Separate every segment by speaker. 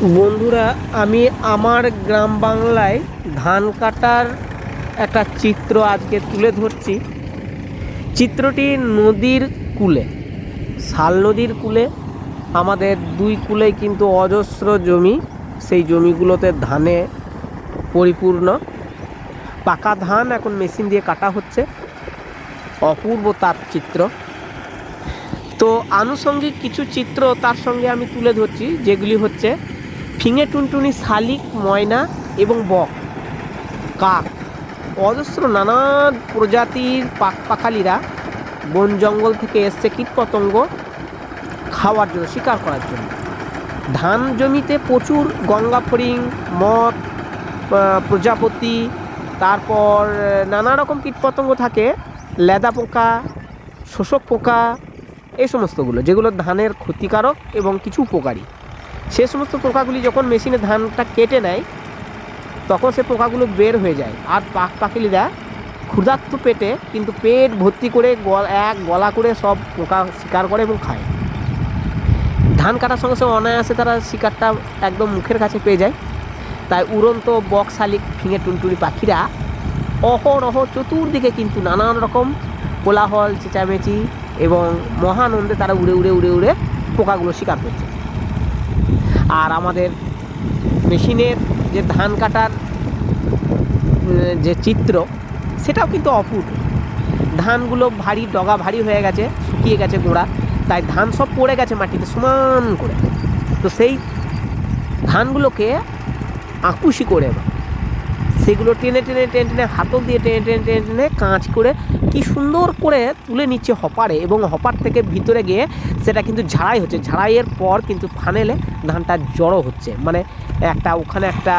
Speaker 1: বন্ধুরা, আমি আমার গ্রাম বাংলায় ধান কাটার একটা চিত্র আজকে তুলে ধরছি। চিত্রটি নদীর কূলে, শাল নদীর কূলে। আমাদের দুই কূলে কিন্তু অজস্র জমি, সেই জমিগুলোতে ধানে পরিপূর্ণ। পাকা ধান এখন মেশিন দিয়ে কাটা হচ্ছে, অপূর্ব তার চিত্র। তো আনুষঙ্গিক কিছু চিত্র তার সঙ্গে আমি তুলে ধরছি, যেগুলি হচ্ছে ফিঙে টুনটুনি, শালিক, ময়না এবং বক। কাক। অজস্র নানা প্রজাতির পাক পাখালিরা বন জঙ্গল থেকে এসছে কীটপতঙ্গ খাওয়ার জন্য, শিকার করার জন্য। ধান জমিতে প্রচুর গঙ্গা ফড়িং, মদ প্রজাপতি, তারপর নানা রকম কীটপতঙ্গ থাকে, লেদা পোকা, শোষক পোকা, এই সমস্তগুলো, যেগুলো ধানের ক্ষতিকারক এবং কিছু উপকারী। সে সমস্ত পোকাগুলি যখন মেশিনে ধানটা কেটে নেয়, তখন সে পোকাগুলো বের হয়ে যায়। আর পাক পাখিলিরা ক্ষুধার্ত পেটে কিন্তু পেট ভর্তি করে এক গলা করে সব পোকা শিকার করে এবং খায়। ধান কাটার সঙ্গে সঙ্গে অনায়াসে তারা শিকারটা একদম মুখের কাছে পেয়ে যায়। তাই উড়ন্ত বক শালিক ফিঙে টুনটুনি পাখিরা অহরহ চতুর্দিকে কিন্তু নানান রকম কোলাহল, চেঁচামেচি এবং মহানন্দে তারা উড়ে উড়ে উড়ে উড়ে পোকাগুলো শিকার করছে। আর আমাদের মেশিনের যে ধান কাটার যে চিত্র, সেটাও কিন্তু অপূর্ব। ধানগুলো ভারী, ডগা ভারী হয়ে গেছে, শুকিয়ে গেছে গোড়া, তাই ধান সব পড়ে গেছে মাটিতে সমান করে। তো সেই ধানগুলোকে আকুশি করে সেগুলো টেনে টেনে টেনে টেনে হাতল দিয়ে টেনে টেনে টেনে টেনে কাঁচ করে কি সুন্দর করে তুলে নিচ্ছে হপারে এবং হপার থেকে ভিতরে গিয়ে সেটা কিন্তু ঝাড়াই হচ্ছে। ঝাড়াইয়ের পর কিন্তু ফানেলে ধানটা জড়ো হচ্ছে। মানে একটা ওখানে একটা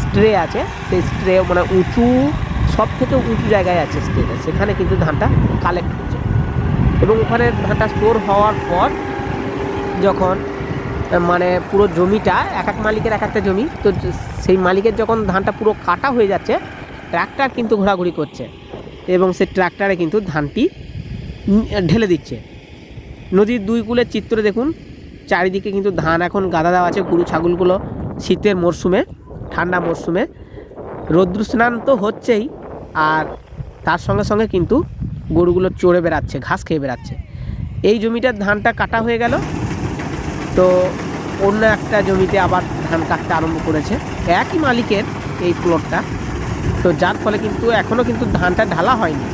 Speaker 1: স্ট্রে আছে। সেই স্ট্রে মানে উঁচু সব থেকে উঁচু জায়গায় আছে স্ট্রেটা সেখানে কিন্তু ধানটা কালেক্ট হচ্ছে। এবং ওখানে ধানটা স্টোর হওয়ার পর যখন মানে পুরো জমিটা, এক এক মালিকের এক একটা জমি। তো সেই মালিকের যখন ধানটা পুরো কাটা হয়ে যাচ্ছে ট্র্যাক্টর কিন্তু ঘোরাঘুরি করছে এবং সেই ট্র্যাক্টরে কিন্তু ধানটি ঢেলে দিচ্ছে। নদীর দুই কূলের চিত্র দেখুন, চারিদিকে কিন্তু ধান এখন গাদা দেওয়া আছে গরু ছাগলগুলো শীতের মরশুমে, ঠান্ডা মরশুমে। রৌদ্র স্নান তো হচ্ছেই, আর তার সঙ্গে সঙ্গে কিন্তু গরুগুলো চড়ে বেড়াচ্ছে, ঘাস খেয়ে বেড়াচ্ছে। এই জমিটার ধানটা কাটা হয়ে গেল তো অন্য একটা জমিতে আবার ধান কাটতে আরম্ভ করেছে। একই মালিকের এই প্লটটা তো যার ফলে কিন্তু এখনও কিন্তু ধানটা ঢালা হয়নি।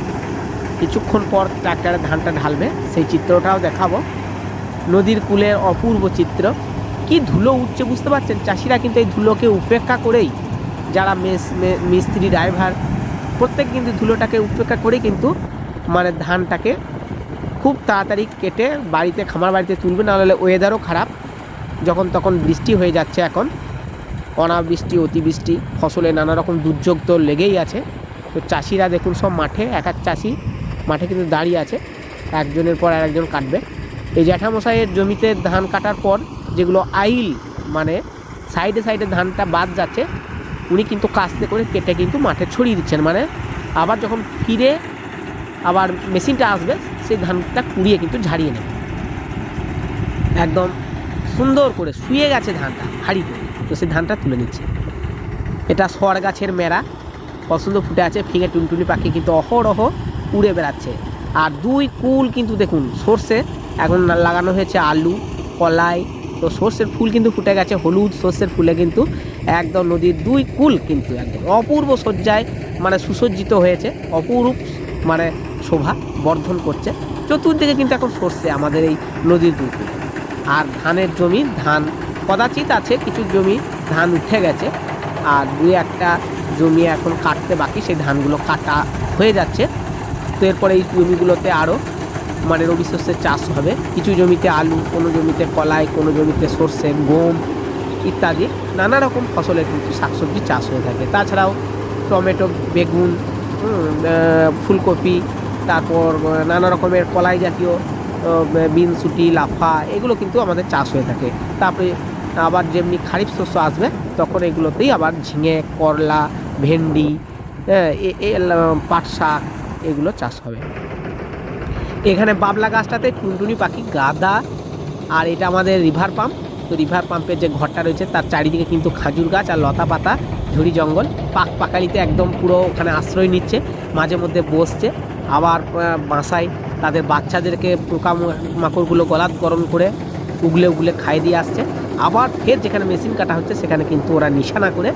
Speaker 1: কিছুক্ষণ পর ট্রাক্টরে ধানটা ঢালবে, সেই চিত্রটাও দেখাবো। নদীর কূলের অপূর্ব চিত্র। কি ধুলো উঠছে বুঝতে পারছেন? চাষিরা কিন্তু এই ধুলোকে উপেক্ষা করেই, যারা মেস মিস্ত্রি, ড্রাইভার, প্রত্যেক কিন্তু ধুলোটাকে উপেক্ষা করেই কিন্তু মানে ধানটাকে খুব তাড়াতাড়ি কেটে বাড়িতে, খামার বাড়িতে তুলবে, নাহলে ওয়েদারও খারাপ। যখন তখন বৃষ্টি হয়ে যাচ্ছে এখন। অনাবৃষ্টি, অতিবৃষ্টি, ফসলে নানা রকম দুর্যোগ তো লেগেই আছে। তো চাষিরা দেখুন, সব মাঠে, এক এক চাষি মাঠে কিন্তু দাঁড়িয়ে আছে। একজনের পর আরেকজন কাটবে। এই জ্যাঠামশাইয়ের জমিতে ধান কাটার পর যেগুলো আইল মানে সাইডে সাইডে ধানটা বাদ যাচ্ছে, উনি কিন্তু কাস্তে করে কেটে কিন্তু মাঠে ছড়িয়ে দিচ্ছেন। মানে আবার যখন ফিরে আবার মেশিনটা আসবে, সেই ধানটা কুড়িয়ে কিন্তু ঝাড়িয়ে নেবে। একদম সুন্দর করে শুয়ে গেছে ধানটা, হাড়ি করে। তো সেই ধানটা তুলে নিচ্ছে। এটা সর গাছের মেরা পছন্দ ফুটে আছে, ফিঙে টুনটুনি পাখি কিন্তু অহরহ উড়ে বেড়াচ্ছে। আর দুই কুল কিন্তু দেখুন, সর্ষে, এখন লাগানো হয়েছে আলু, কলাই, তো সর্ষের ফুল কিন্তু ফুটে গেছে, হলুদ সর্ষের ফুলে কিন্তু একদম নদীর দুই কুল কিন্তু একদম অপূর্ব সজ্জায় মানে সুসজ্জিত হয়েছে, অপরূপ মানে শোভা বর্ধন করছে। চতুর্দিকে কিন্তু এখন সর্ষে আমাদের এই নদীর কুলে আর ধানের জমি, ধান কদাচিৎ আছে, কিছু জমি ধান উঠে গেছে। আর দুই একটা জমি এখন কাটতে বাকি, সেই ধানগুলো কাটা হয়ে যাচ্ছে। তো এরপরে এই জমিগুলোতে আরও মানে রবি শস্যের চাষ হবে। কিছু জমিতে আলু, কোনো জমিতে কলাই, কোনো জমিতে সর্ষে, গম ইত্যাদি। নানা রকম ফসলের কিন্তু শাকসবজি চাষ হয়ে থাকে। তাছাড়াও টমেটো, বেগুন ফুলকপি তারপর নানা রকমের কলাই জাতীয় বিনসুটি লাফা এগুলো কিন্তু আমাদের চাষ হয়ে থাকে। তারপরে আবার যেমনি খারিফ শস্য আসবে তখন এগুলোতেই আবার ঝিঙে করলা ভেন্ডি হ্যাঁ, পাট শাক এগুলো চাষ হবে। এখানে বাবলা গাছটাতে টুনটুনি পাখি গাদা আর এটা আমাদের রিভার পাম্প। তো রিভার পাম্পের যে ঘরটা রয়েছে তার চারিদিকে কিন্তু খাজুর গাছ আর লতা পাতা ঝুড়ি জঙ্গল। পাক পাকালিতে একদম পুরো ওখানে আশ্রয় নিচ্ছে মাঝে মধ্যে বসছে। আবার বাসায় তাদের বাচ্চাদেরকে পোকা মাকড়গুলো গলাত গরম করে উগলে উগলে খাইয়ে দিয়ে আসছে। আবার ফের যেখানে মেশিন কাটা হচ্ছে, সেখানে কিন্তু ওরা নিশানা করে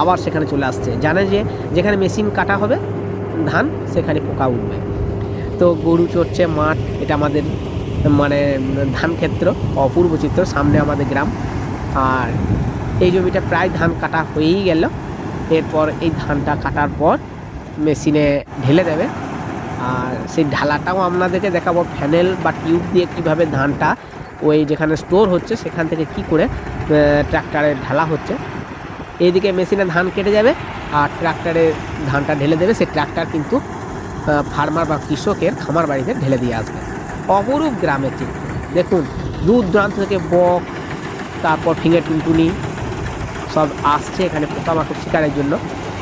Speaker 1: আবার সেখানে চলে আসছে। জানে যে যেখানে মেশিন কাটা হবে, ধান, সেখানে পোকা উঠবে। তো গরু চড়ছে, মাঠ, এটা আমাদের মানে ধান ক্ষেত্র, অপূর্ব চিত্র, সামনে আমাদের গ্রাম। আর এই জমিটা প্রায় ধান কাটা হয়েই গেল। এরপর এই ধানটা কাটার পর মেশিনে ঢেলে দেবে। আর সেই ঢালাটাও আপনাদেরকে দেখাবো ফ্যানেল বা টিউব দিয়ে কীভাবে ধানটা ওই যেখানে স্টোর হচ্ছে, সেখান থেকে কি করে ট্র্যাক্টরে ঢালা হচ্ছে। এইদিকে মেশিনে ধান কেটে যাবে আর ট্র্যাক্টরে ধানটা ঢেলে দেবে। সেই ট্র্যাক্টর কিন্তু ফার্মার বা কৃষকের খামার বাড়িতে ঢেলে দিয়ে আসবে। অপরূপ গ্রামের চিত্র। দেখুন, দূর দূরান্ত থেকে বক, তারপর ফিঙ্গার টুনটুনি সব আসছে এখানে পোকামাকড় শিকারের জন্য।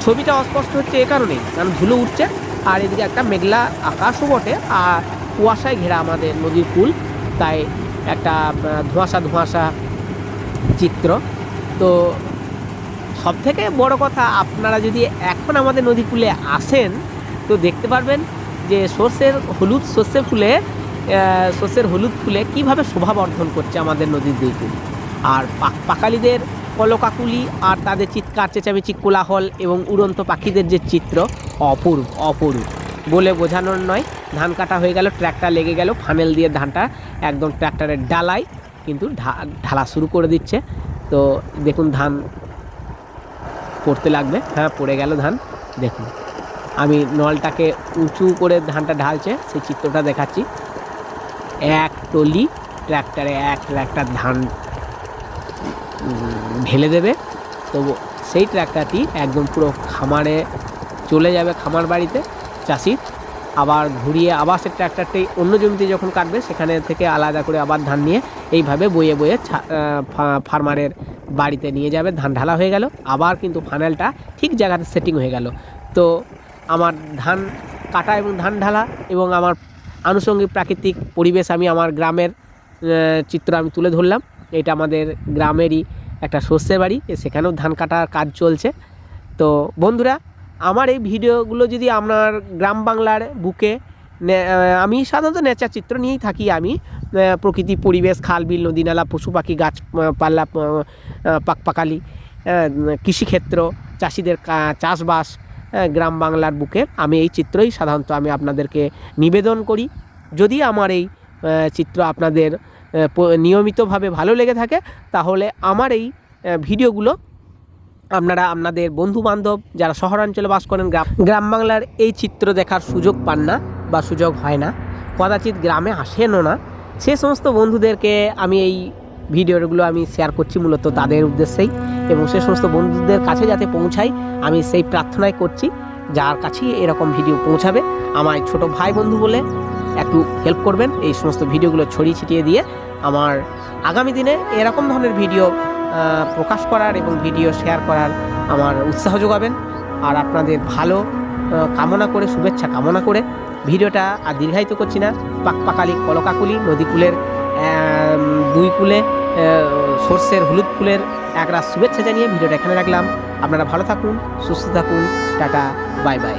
Speaker 1: ছবিটা অস্পষ্ট হচ্ছে এ কারণেই, কারণ ধুলো উঠছে। আর এদিকে একটা মেঘলা আকাশও বটে, আর কুয়াশায় ঘেরা আমাদের নদীর কুল, তাই একটা ধোঁয়াশা ধোঁয়াশা চিত্র। তো সব থেকে বড় কথা, আপনারা যদি এখন আমাদের নদী কূলে আসেন, তো দেখতে পারবেন যে সর্ষের হলুদ সর্ষে ফুলে সর্ষের হলুদ ফুলে কীভাবে শোভাবর্ধন করছে আমাদের নদীর দুই কূল। আর পাক- পাকালিদের কলকাকুলি আর তাদের চিৎকার, চেঁচামেচি, কোলাহল এবং উড়ন্ত পাখিদের যে চিত্র অপূর্ব অপূর্ব। বলে বোঝানোর নয়, ধান কাটা হয়ে গেল, ট্র্যাক্টর লেগে গেল, ফানেল দিয়ে ধানটা একদম ট্র্যাক্টরের ডালাই কিন্তু ঢালা শুরু করে দিচ্ছে। তো দেখুন ধান পড়তে লাগবে। হ্যাঁ পড়ে গেল ধান। দেখুন, আমি নলটাকে উঁচু করে ধানটা ঢালছে, সেই চিত্রটা দেখাচ্ছি। এক টলি ট্র্যাক্টরে এক ট্র্যাক্টর ধান ঢেলে দেবে। তো সেই ট্র্যাক্টরটি একদম পুরো খামারে চলে যাবে খামার বাড়িতে চাষি। আবার ঘুরিয়ে আবার সে ট্র্যাক্টরটি অন্য জমিতে যখন কাটবে, সেখানে থেকে আলাদা করে আবার ধান নিয়ে এইভাবে বয়ে বয়ে ফার্মারের বাড়িতে নিয়ে যাবে। ধান ঢালা হয়ে গেল। আবার কিন্তু ফানেলটা ঠিক জায়গাতে সেটিং হয়ে গেল। তো আমার ধান কাটা এবং ধান ঢালা এবং আমার আনুষঙ্গিক প্রাকৃতিক পরিবেশ আমি আমার গ্রামের চিত্র আমি তুলে ধরলাম। এটা আমাদের গ্রামেরই একটা শস্যের বাড়ি। সেখানেও ধান কাটার কাজ চলছে। তো বন্ধুরা আমার এই ভিডিওগুলো যদি আপনার গ্রাম বাংলার বুকে আমি সাধারণত নেচার চিত্র নিয়েই থাকি আমি প্রকৃতি পরিবেশ খাল বিল নদী নালা পশু পাখি গাছ পাল্লা আহ, আহ, পাকপাকালি কৃষিক্ষেত্র চাষিদের চাষবাস গ্রাম বাংলার বুকে আমি এই চিত্রই সাধারণত আমি আপনাদেরকে নিবেদন করি। যদি আমার এই চিত্র আপনাদের নিয়মিতভাবে ভালো লেগে থাকে তাহলে আমার এই ভিডিওগুলো আপনারা আপনাদের বন্ধু বান্ধব যারা শহরাঞ্চলে বাস করেন, গ্রাম গ্রাম বাংলার এই চিত্র দেখার সুযোগ পান না বা সুযোগ হয় না। কদাচিৎ গ্রামে আসেনও না। সে সমস্ত বন্ধুদেরকে আমি এই ভিডিওগুলো আমি শেয়ার করছি মূলত তাদের উদ্দেশ্যেই এবং সে সমস্ত বন্ধুদের কাছে যাতে পৌঁছাই, আমি সেই প্রার্থনাই করছি। যার কাছেই এরকম ভিডিও পৌঁছাবে আমার ছোট ভাই বন্ধু বলে একটু হেল্প করবেন। এই সমস্ত ভিডিওগুলো ছড়িয়ে ছিটিয়ে দিয়ে আমার আগামী দিনে এরকম ধরনের ভিডিও প্রকাশ করার এবং ভিডিও শেয়ার করার আমার উৎসাহ যোগাবেন। আর আপনাদের ভালো কামনা করে, শুভেচ্ছা কামনা করে ভিডিওটা আর দীর্ঘায়িত করছি না। পাকপাকালি কলকাকুলি নদীকুলের দুই কুলে সর্ষের হলুদ ফুলের একরাশ শুভেচ্ছা জানিয়ে ভিডিওটা এখানে রাখলাম। আপনারা ভালো থাকুন, সুস্থ থাকুন, টাটা, বাই বাই।